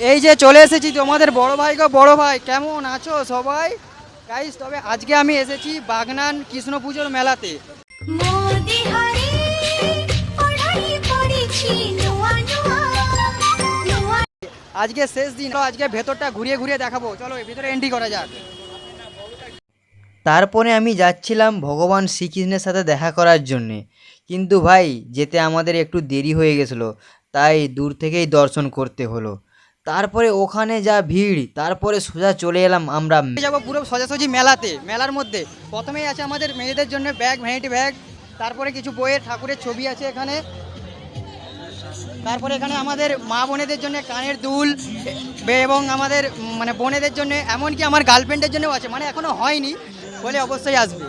এই যে চলে এসেছি তোমাদের বড় ভাই গো বড় ভাই কেমন আছো সবাই? গাইস তবে আজকে আমি এসেছি বাগনান কৃষ্ণ পুজোর মেলাতে। মোদি হারে পড়াই পড়েছি নোয়া নোয়া নোয়া আজকে শেষ দিন আজকে ভেতরটা ঘুরিয়ে ঘুরিয়ে দেখাবো। চলো ভিতরে এন্ট্রি করা যাক। তারপরে আমি যাচ্ছিলাম ভগবান শ্রীকৃষ্ণের সাথে দেখা করার জন্যে। কিন্তু ভাই যেতে আমাদের একটু দেরি হয়ে গেছিল তাই দূর থেকেই দর্শন করতে হলো। তারপরে ওখানে যা ভিড় তারপরে সোজা চলে এলাম আমরা। যাব পুরো সোজাসুজি মেলাতে মেলার মধ্যে। প্রথমেই আছে আমাদের মেয়েদের জন্য ব্যাগ ভ্যানিটি ব্যাগ তারপরে কিছু বইয়ের ঠাকুরের ছবি আছে এখানে। তারপরে এখানে আমাদের মা বোনেদের জন্য কানের দুল এবং আমাদের মানে বোনেদের জন্য এমনকি আমার গার্লফ্রেন্ডের জন্যও আছে মানে এখনও হয়নি বলে অবশ্যই আসবে।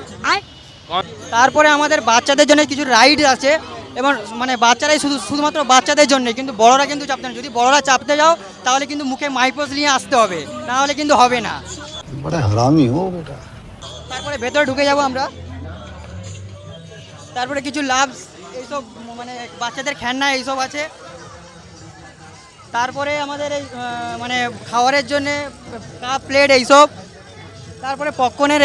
তারপরে আমাদের বাচ্চাদের জন্য কিছু রাইড আছে এবং মানে বাচ্চারাই শুধু শুধুমাত্র বাচ্চাদের জন্যে কিন্তু বড়রা কিন্তু চাপতে না। যদি বড়রা চাপতে যাও তাহলে কিন্তু মুখে মাইপোস নিয়ে আসতে হবে। নাহলে কিন্তু হবে না। তারপরে ভেতরে ঢুকে যাব আমরা। তারপরে কিছু লাভ এইসব মানে বাচ্চাদের খেলনা এইসব আছে। তারপরে আমাদের এই মানে খাওয়ারের জন্যে কাপ প্লেট এইসব। তারপরে পপকর্নের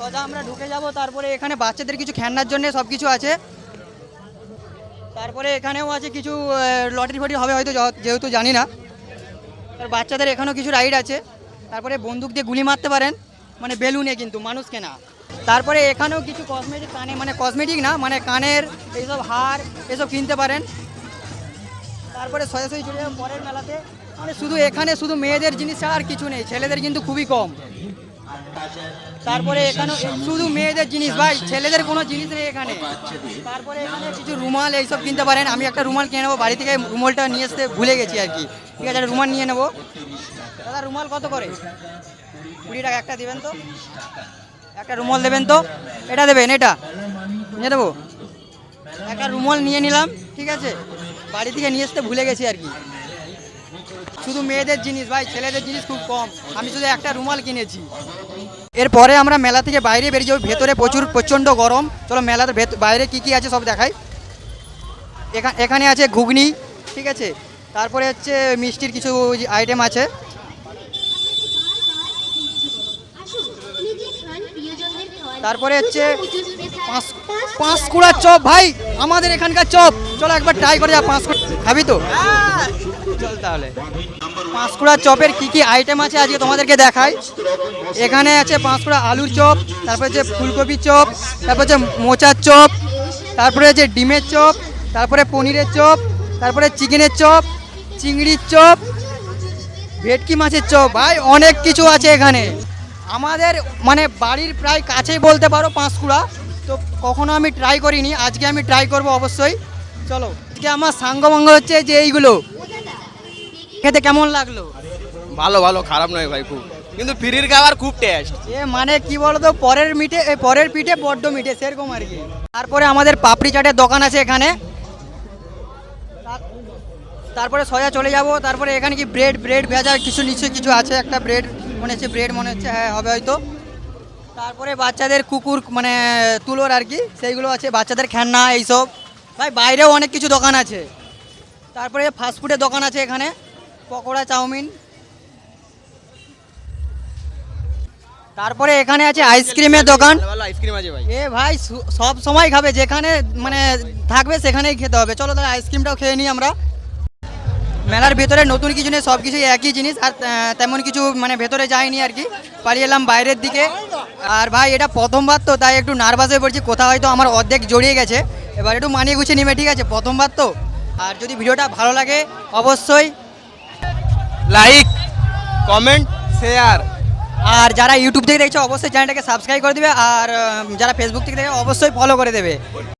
সোজা আমরা ঢুকে যাব, তারপরে এখানে বাচ্চাদের কিছু খেলনার জন্য সব কিছু আছে। তারপরে এখানেও আছে কিছু লটারি ফটি হবে হয়তো যেহেতু জানি না। আর বাচ্চাদের এখানেও কিছু রাইড আছে। তারপরে বন্দুক দিয়ে গুলি মারতে পারেন। মানে বেলুনে কিন্তু মানুষকে না। তারপরে এখানেও কিছু কসমেটিক কানে মানে কসমেটিক না মানে কানের এইসব হার, এসব কিনতে পারেন। তারপরে সরাসরি চলে যাবেন পরের মেলাতে। মানে শুধু এখানে শুধু মেয়েদের জিনিস আর কিছু নেই, ছেলেদের কিন্তু খুবই কম। তারপরে এখানে শুধু মেয়েদের জিনিস ভাই ছেলেদের কোনো জিনিস নেই এখানে। তারপরে এখানে কিছু রুমাল এইসব কিনতে পারেন। আমি একটা রুমাল কিনে নেব বাড়ি থেকে রুমালটা নিয়ে আসতে ভুলে গেছি আর কি। ঠিক আছে রুমাল নিয়ে নেব। দাদা রুমাল কত করে? কুড়ি টাকা একটা দেবেন তো? একটা রুমাল দেবেন তো? এটা দেবেন এটা? নিয়ে দেবো একটা রুমাল নিয়ে নিলাম ঠিক আছে। বাড়ি থেকে নিয়ে আসতে ভুলে গেছি আর কি। শুধু মেয়েদের জিনিস ভাই ছেলেদের জিনিস খুব কম। আমি শুধু একটা রুমাল কিনেছি। এরপরে আমরা মেলা থেকে বাইরে বেরিয়ে যাব। ভেতরে প্রচুর প্রচণ্ড গরম। চলো মেলার ভেত বাইরে কি কি আছে সব দেখাই। এখা- এখানে আছে ঘুগনি ঠিক আছে? তারপরে হচ্ছে মিষ্টির কিছু আইটেম আছে। তারপরে হচ্ছে পাঁশকুড়ার চপ, ভাই, আমাদের এখানকার চপ। চলো একবার ট্রাই করে যা পাঁশকুড়া খাবি তো? চল তাহলে। পাঁশকুড়ার চপের কি কি আইটেম আছে আজকে তোমাদেরকে দেখাই? এখানে আছে পাঁশকুড়া আলুর চপ, তারপরে হচ্ছে ফুলকপির চপ, তারপর হচ্ছে মোচার চপ, তারপরে হচ্ছে ডিমের চপ, তারপরে পনিরের চপ, তারপরে চিকেনের চপ, চিংড়ির চপ, ভেটকি মাছের চপ, ভাই, অনেক কিছু আছে এখানে। আমাদের মানে বাড়ির প্রায় কাছেই বলতে পারো পাঁশকুড়া তো কখনো আমি ট্রাই করিনি আজকে আমি ট্রাই করব অবশ্যই। চলো আজকে আমার সাঙ্গভঙ্গ হচ্ছে যে এইগুলো। খেতে কেমন লাগল? ভালো ভালো খারাপ নয় ভাই খুব। কিন্তু ফ্রির খাবার খুব টেস্ট এ মানে কি বলতো পরের মিঠে এ, পরের পিঠে বড্ড মিঠে সেরকম আর কি। তারপরে আমাদের পাপড়ি চাটের দোকান আছে এখানে। তারপরে সোজা চলে যাব তারপরে এখানে কি ব্রেড ব্রেড ভেজা কিছু নিশ্চয়ই কিছু আছে একটা ব্রেড মনে হচ্ছে ব্রেড মনে হচ্ছে হ্যাঁ হবে হয়তো। তারপরে বাচ্চাদের কুকুর মানে তুলোর আর কি সেইগুলো আছে বাচ্চাদের খেলনা এইসব। ভাই বাইরেও অনেক কিছু দোকান আছে। তারপরে ফাস্টফুডের দোকান আছে এখানে পকোড়া চাউমিন। তারপরে এখানে আছে আইসক্রিমের দোকান। ভালো ভালো আইসক্রিম আছে ভাই। এ ভাই সব সময় খাবে যেখানে মানে থাকবে সেখানেই খেতে হবে। চলো তাহলে আইসক্রিমটাও খেয়ে নিই আমরা। মেলার ভেতরে নতুন কিছু নেই সব কিছুই একই জিনিস আর তেমন কিছু মানে ভেতরে যায়নি আর কি। পালিয়ে এলাম বাইরের দিকে। আর ভাই এটা প্রথমবার তো তাই একটু নার্ভাস হয়ে পড়ছি। কোথাও হয়তো আমার অর্ধেক জড়িয়ে গেছে। এবার একটু মানিয়ে গুছিয়ে নেবে ঠিক আছে? প্রথমবার তো। আর যদি ভিডিওটা ভালো লাগে অবশ্যই লাইক কমেন্ট শেয়ার আর যারা ইউটিউব থেকে দেখছে অবশ্যই চ্যানেলটাকে সাবস্ক্রাইব করে দেবে। আর যারা ফেসবুক থেকে দেখে অবশ্যই ফলো করে দেবে।